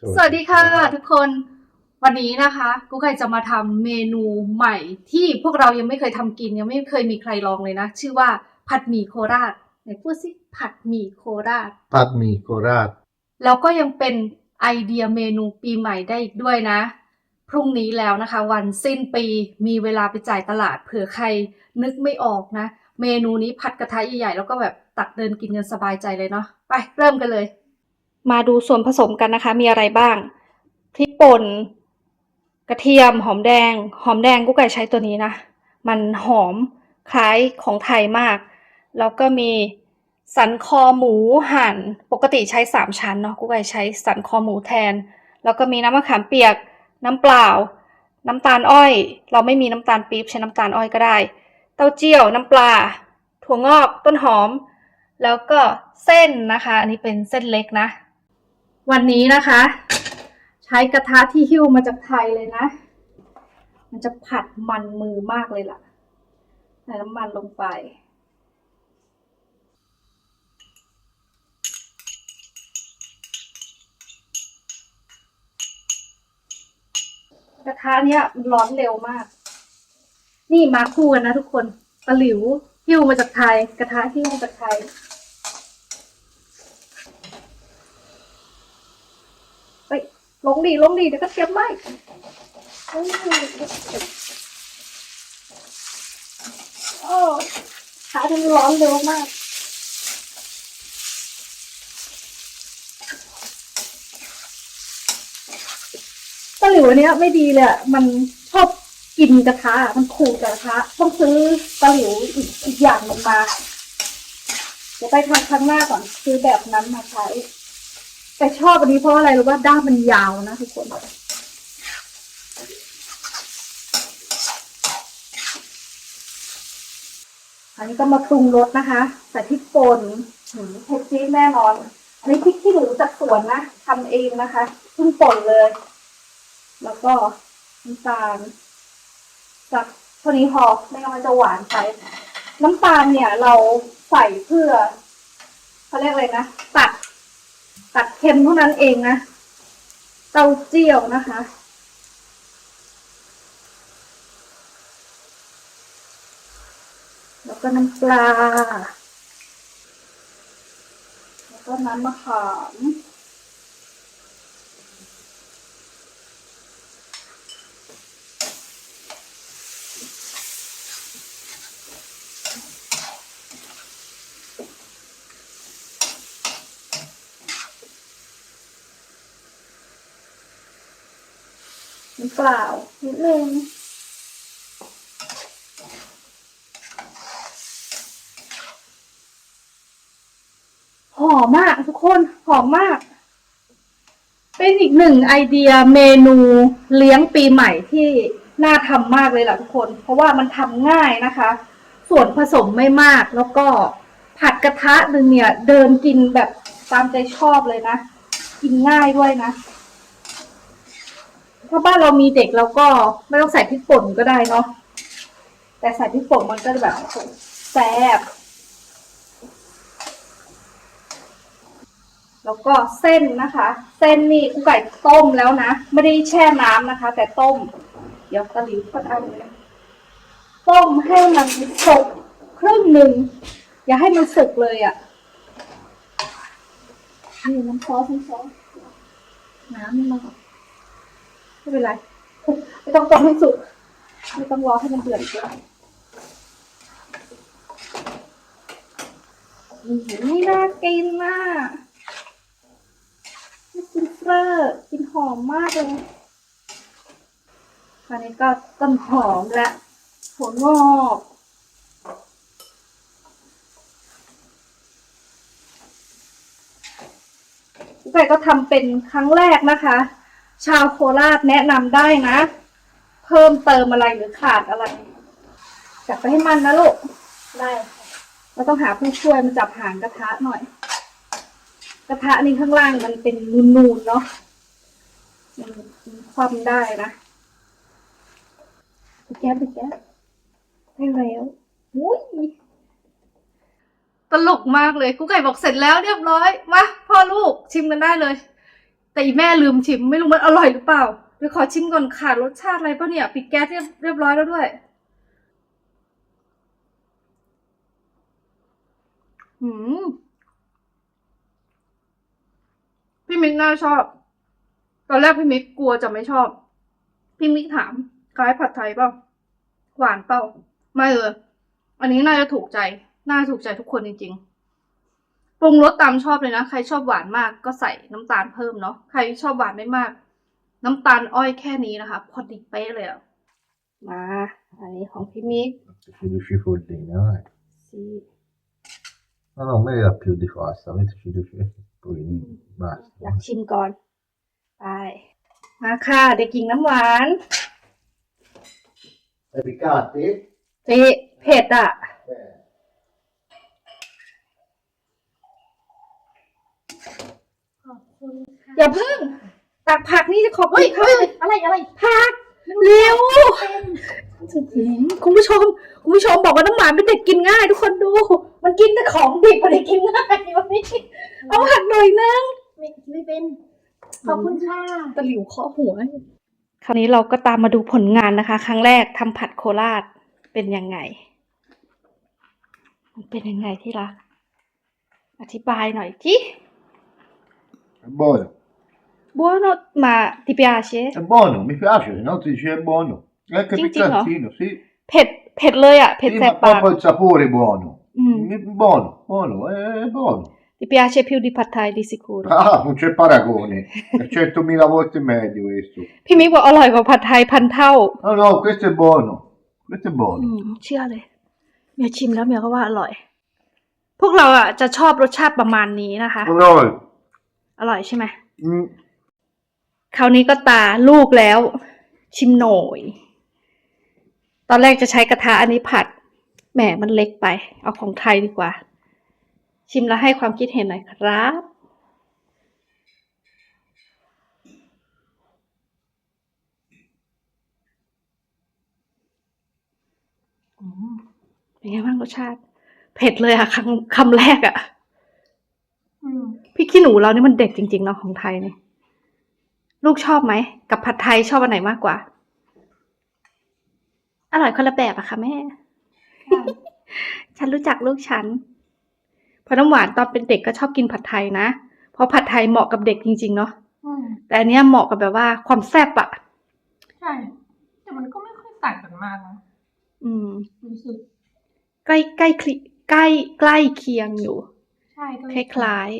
สวัสดีค่ะ ทุกคนวันนี้นะคะกุ๊กไก่จะมาทำเมนูใหม่ ที่พวกเรายังไม่เคยทำกินยังไม่เคยมีใครลองเลยนะ ชื่อว่าผัดหมี่โคราชไหนพูดสิผัดหมี่โคราช ผัดหมี่โคราช แล้วก็ยังเป็นไอเดียเมนูปีใหม่ได้อีกด้วยนะ พรุ่งนี้แล้วนะคะ วันสิ้นปีมีเวลาไปจ่ายตลาดเผื่อใครนึกไม่ออกนะ เมนูนี้ผัดกระทะใหญ่ๆแล้วก็แบบตักเดินกินกันสบายใจเลยเนาะไปเริ่มกันเลย มาดูส่วนผสมกันนะคะ มีอะไรบ้างพริกป่นกระเทียมหอมแดง หอมแดงกุ๊กไก่ใช้ตัวนี้นะ มันหอมคล้ายของไทยมาก แล้วก็มีสันคอหมูหั่น ปกติใช้สามชั้นเนาะกุ๊กไก่ใช้สันคอหมูแทน แล้วก็มีน้ำมะขามเปียก น้ำเปล่า น้ำตาลอ้อย เราไม่มีน้ำตาลปี๊บใช้น้ำตาลอ้อยก็ได้ เต้าเจี้ยวน้ำปลา ถั่วงอกต้นหอม แล้วก็เส้นนะคะ อันนี้เป็นเส้นเล็กนะ วันนี้นะคะ ใช้กระทะที่หิ้วมาจากไทยเลยนะ มันจะผัดมันมือมากเลยล่ะใส่น้ำมันลงไป กระทะเนี้ยมันร้อนเร็วมาก นี่มาคู่กันนะทุกคนตะหลิวหิ้วมาจากไทย กระทะหิ้วมาจากไทย ไป ลงดีลงดีเดี๋ยวก็เตรียมไหมโอ้โอ้ขามันร้อนเร็วมากตะหลิวอันเนี้ยไม่ดีเลยมันชอบกินกระทะมันขูดกระทะต้องซื้อตะหลิวอีกอีกอย่างหนึ่งมา เดี๋ยวไปทำครั้งหน้าก่อนซื้อแบบนั้นมาใช้ แต่ชอบอันนี้เพราะอะไรรู้ว่าด้ามมันยาวนะทุกคนอันนี้ก็มาปรุงรสนะคะ ใส่พริกป่นหืมเผ็ดจี๊ดแน่นอนอันนี้พริกขี้หนูจากสวนนะทำเองนะคะเพิ่งป่นเลย แล้วก็น้ำตาลจากเท่านี้พอไม่งั้นมันจะหวานไป น้ำตาลเนี่ย เราใส่เพื่อเขาเรียกอะไรนะตัด ตัดเค็มเท่านั้นเองนะ เต้าเจี้ยวนะคะ แล้วก็น้ำปลา แล้วก็น้ำมะขาม เปล่านิดนึงหอมมากทุกคนหอมมาก เป็นอีกหนึ่งไอเดียเมนูเลี้ยงปีใหม่ที่น่าทำมากเลยล่ะทุกคน เพราะว่ามันทำง่ายนะคะ ส่วนผสมไม่มากแล้วก็ผัดกระทะหนึ่งเนี่ย เดินกินแบบตามใจชอบเลยนะ กินง่ายด้วยนะ ถ้าบ้านเรามีเด็กเราก็ไม่ต้องใส่พริกป่นก็ได้เนาะแต่ใส่พริกป่นมันก็จะแบบแซ่บแล้วก็เส้นนะคะ เส้นนี่กุ๊กไก่ต้มแล้วนะ ไม่ได้แช่น้ำนะคะ แต่ต้ม เดี๋ยวตะหลิวก็เอาเลยต้มให้มันสุกครึ่งหนึ่งอย่าให้มันสุกเลยอะ่ะนี่น้ำซอสน้ำซอสน้ำนี่มาก่อน ไม่เป็นไร ไม่ต้องต้มให้สุก ไม่ต้องรอให้มันเดือดเยอะอืมนี่น่ากินน่ะน่ากินเฟอร์กินหอมมากเลยคราวนี้ก็ต้นหอมและหัวงอกกุ๊กไก่ก็ทำเป็นครั้งแรกนะคะ ชาวโคราชแนะนำได้นะ เพิ่มเติมอะไรหรือขาดอะไรจับไปให้มันนะลูก ได้เราต้องหาผู้ช่วยมาจับหางกระทะหน่อย กระทะนี่ข้างล่างมันเป็นนูนๆเนาะมันคว่ำได้นะไปแก๊บไปแก๊บได้แล้วอุ้ยตลกมากเลยกูไก่บอกเสร็จแล้วเรียบร้อยมาพ่อลูกชิมกันได้เลย แต่อีแม่ลืมชิมไม่รู้มันอร่อยหรือเปล่าเดี๋ยวขอชิมก่อนขาดรสชาติอะไรป่ะเนี่ย ปิดแก๊สเรียบเรียบร้อยแล้วด้วยหืมพี่มิกน่าชอบ ตอนแรกพี่มิกกลัวจะไม่ชอบ พี่มิกถามคล้ายผัดไทยเปล่าหวานเปล่าไม่เลยอันนี้น่าจะถูกใจ น่าถูกใจทุกคนจริง ๆ ปรุงรสตามชอบเลยนะ ใครชอบหวานมากก็ใส่น้ำตาลเพิ่มเนาะ ใครชอบหวานไม่มาก น้ำตาลอ้อยแค่นี้นะคะ พอดีเป๊ะเลยอะมา อันนี้ของพี่มิก Ti fiduci Foldina, vai. ซี No, no, me la più di pasta, metti fiduci poi basta. อยากชิมก่อน ไป มาค่ะ เด็กหญิงน้ำหวาน È piccante? เจ๊เผ็ดอะ Eh. ขอบคุณค่ะ อย่าเพิ่ง ตักผักนี่จะขอบคุเฮ้ยณค่ะเฮ้ยอะไรอะไรผักเร็วคุณผู้ชม คุณผู้ชมบอกว่าน้ำหวานเป็นเด็กกินง่าย ทุกคนดู มันกินแต่ของดิบมันเลยกินง่ายวันนี้เอาผักหน่อยนึงไม่ไม่เป็น ขอบคุณค่ะตะหลิวเคาะหัว คราวนี้เราก็ตามมาดูผลงานนะคะ ครั้งแรกทำผัดโคราชเป็นยังไง มันเป็นยังไงที่รัก อธิบายหน่อยจิ È buono. buono ma ti piace È buono, mi piace, no? Ti dice è buono. È anche Cin cin, no? piccantino, sì. เผ็ด เผ็ดเลยอะ เผ็ด Sì, แส ma บปาก proprio il sapore è buono. อืม Mi- Buono, buono, è buono. ti piace più di pad thai di sicuro Ah, non c'è paragone. È centomila volte meglio questo. พี่มิกบอกอร่อยกว่าผัดไทยพันเท่า No, no, questo è buono. Questo è อื buono. มเชื่อเลย เมียชิมแล้วเมียก็ว่าอร่อย พวกเราอะจะชอบรสชาติประมาณนี้นะคะ No, no, อร่อยใช่ไหม mm, คราวนี้ก็ตาลูกแล้ว ชิมหน่อย ตอนแรกจะใช้กระทะอันนี้ผัด แหมมันเล็กไป เอาของไทยดีกว่า ชิมแล้วให้ความคิดเห็นหน่อยครับอืมเป็นไงบ้างรสชาติ เผ็ดเลยอะคำคำแรกอะอืมพี่ขี้หนูเรานี่มันเด็ดจริงๆเนาะของไทยเนี่ย ลูกชอบไหม กับผัดไทยชอบอันไหนมากกว่า อร่อยคนละแบบอะค่ะแม่ค่ะฉันรู้จักลูกฉันเพราะน้ำหวานตอนเป็นเด็กก็ชอบกินผัดไทยนะ เพราะผัดไทยเหมาะกับเด็กจริง ๆ เนาะอืมแต่อันเนี้ยเหมาะกับแบบว่าความแซ่บอะใช่ แต่มันก็ไม่ค่อยต่างกันมากนะอืมรู้สึกใกล้ใกล้คลิใกล้ใกล้เคียงอยู่ ใช่ก็คล้าย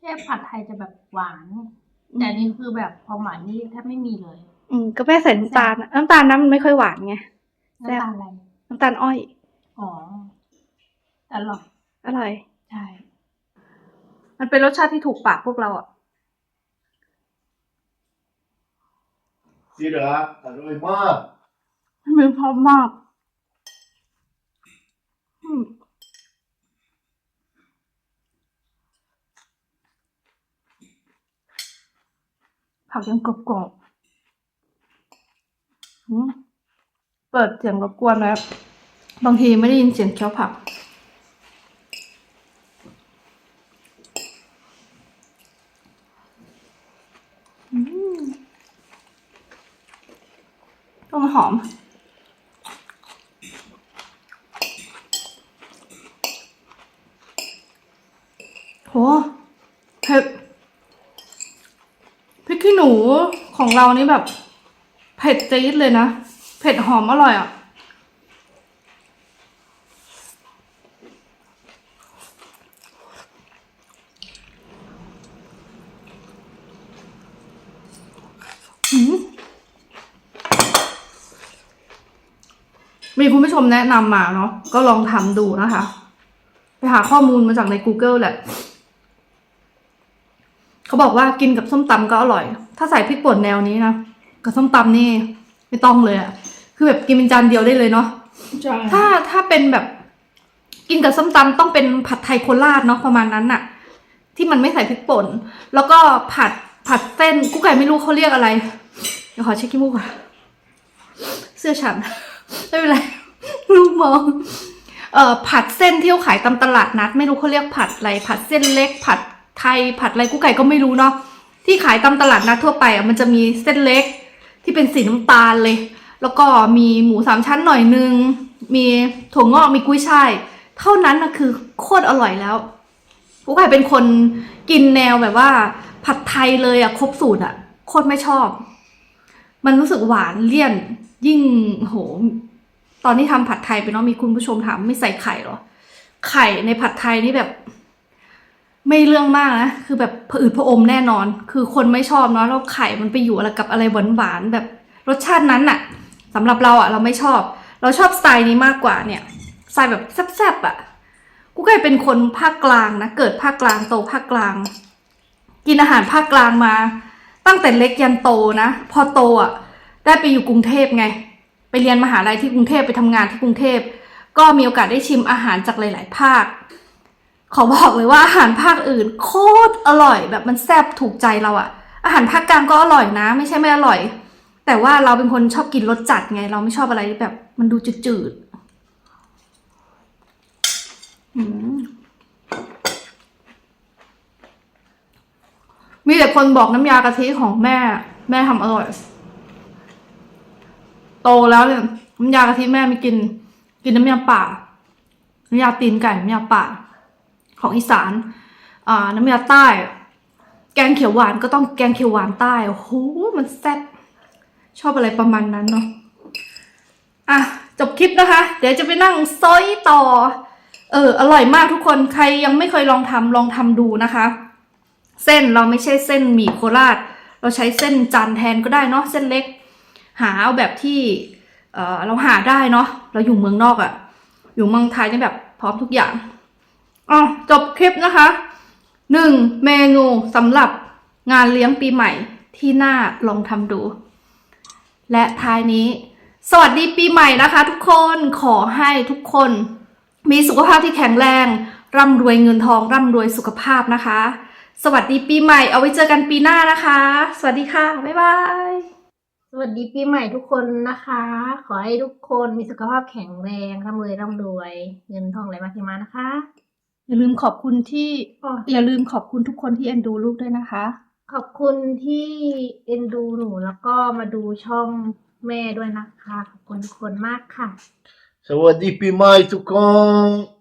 แค่ผัดไทยจะแบบหวานๆ แต่อันนี่คือแบบความหวานนี่แทบไม่มีเลย อืมก็แม่ใส่น้ำตาลน้ำตาลน้ำมันไม่ค่อยหวานไงแซ่บน้ำตาลอะไรน้ำตาลอ้อยอ๋อแต่อร่อยอร่อยใช่มันเป็นรสชาติที่ถูกปากพวกเราอะ sì, là, allora, ma มีพร้อมมากอืมผัก ยังกรอบๆอืมเปิดเสียงรบกวนแล้วบางทีไม่ได้ยินเสียงเคี้ยวผักอืมต้นหอม โหเผ็ดพริกขี้หนู ของเรานี่แบบ เผ็ดจี๊ดเลยนะ เผ็ดหอมอร่อยอะมมีคุณผู้ชมแนะนำมาเนาะก็ลองทำดูนะคะ ไปหาข้อมูลมาจากใน Google แหละ เขาบอกว่ากินกับส้มตำก็อร่อย ถ้าใส่พริกป่นแนวนี้นะกับส้มตำนี่ไม่ต้องเลยอะคือแบบกินเป็นจานเดียวได้เลยเนาะใช่ถ้าถ้าเป็นแบบกินกับส้มตำต้องเป็นผัดไทยโคราชเนาะประมาณนั้นน่ะ ที่มันไม่ใส่พริกป่น แล้วก็ผัดผัดเส้นกุ๊กไก่ไม่รู้เขาเรียกอะไร เดี๋ยวขอเช็คขี้มูกก่อนเสื้อฉันไม่เป็นไรลูกมองเอ่อผัดเส้นที่เขาขายตามตลาดนัด ไม่รู้เขาเรียกผัดอะไรผัดเส้นเล็กผัดไทยผัดอะไรกุ๊กไก่ก็ไม่รู้เนาะที่ขายตามตลาดนัดทั่วไปอะมันจะมีเส้นเล็กที่เป็นสีน้ำตาลเลย แล้วก็มีหมูสามชั้นหน่อยนึง มีถั่วงอกมีกุ้ยช่ายเท่านั้นนะคือโคตรอร่อยแล้วกูไก่เป็นคนกินแนวแบบว่า ผัดไทยเลยอะครบสูตรอะโคตรไม่ชอบ มันรู้สึกหวานเลี่ยนยิ่งโห ตอนที่ทำผัดไทยไปเนาะมีคุณผู้ชมถามไม่ใส่ไข่หรอ ไข่ในผัดไทยนี่แบบ ไม่เรื่องมากนะ คือแบบผอืดผะอมแน่นอน คือคนไม่ชอบเนาะแล้วไข่มันไปอยู่อะไรกับอะไรหวานๆแบบรสชาตินั้นอะสำหรับเราอะเราไม่ชอบ เราชอบสไตล์นี้มากกว่าเนี่ยสไตล์แบบแซ่บๆอะกูเคยเป็นคนภาคกลางนะ เกิดภาคกลางโตภาคกลาง กินอาหารภาคกลางมา ตั้งแต่เล็กยันโตนะ พอโตอะได้ไปอยู่กรุงเทพไง ไปเรียนมหาลัยที่กรุงเทพไปทำงานที่กรุงเทพ ก็มีโอกาสได้ชิมอาหารจากหลาย ๆ ภาค ขอบอกเลยว่าอาหารภาคอื่นโคตรอร่อยแบบมันแซ่บถูกใจเราอะอาหารภาคกลางก็อร่อยนะ ไม่ใช่ไม่อร่อย แต่ว่าเราเป็นคนชอบกินรสจัดไง เราไม่ชอบอะไรแบบมันดูจืดๆอืมมีแต่คนบอกน้ำยากะทิของแม่ แม่ทำอร่อย โตแล้วเนี่ยน้ำยากะทิแม่ไม่กิน กินน้ำยาป่าน้ำยาตีนไก่น้ำยาป่า ของอีสานอ่าน้ำยาใต้ แกงเขียวหวานก็ต้องแกงเขียวหวานใต้โอ้โหมันแซ่บชอบอะไรประมาณนั้นเนาะอะจบคลิปนะคะ เดี๋ยวจะไปนั่งซอยต่อ เอออร่อยมากทุกคนใครยังไม่เคยลองทำลองทำดูนะคะ เส้นเราไม่ใช่เส้นหมี่โคราช เราใช้เส้นจานแทนก็ได้เนาะเส้นเล็ก หาเอาแบบที่เออเราหาได้เนาะเราอยู่เมืองนอกอะ่ะอยู่เมืองไทยนี่แบบพร้อมทุกอย่าง อ๋อจบคลิปนะคะหนึ่งเมนูสำหรับงานเลี้ยงปีใหม่ที่น่าลองทำดู และท้ายนี้ สวัสดีปีใหม่นะคะ ทุกคนขอให้ทุกคน มีสุขภาพที่แข็งแรง ร่ำรวยเงินทอง ร่ำรวยสุขภาพนะคะ สวัสดีปีใหม่เอาไว้เจอกันปีหน้านะคะ สวัสดีค่ะ บ๊ายบายสวัสดีปีใหม่ทุกคนนะคะ ขอให้ทุกคนมีสุขภาพแข็งแรงร่ำรวยร่ำรวย เงินทองไหลมาเทมานะคะ อย่าลืมขอบคุณที่อ๋ออย่าลืมขอบคุณทุกคนที่เอ็นดูลูกด้วยนะคะ ขอบคุณที่เอ็นดูหนูแล้วก็มาดูช่องแม่ด้วยนะคะ ขอบคุณทุกคนมากค่ะ สวัสดีปีใหม่ทุกคน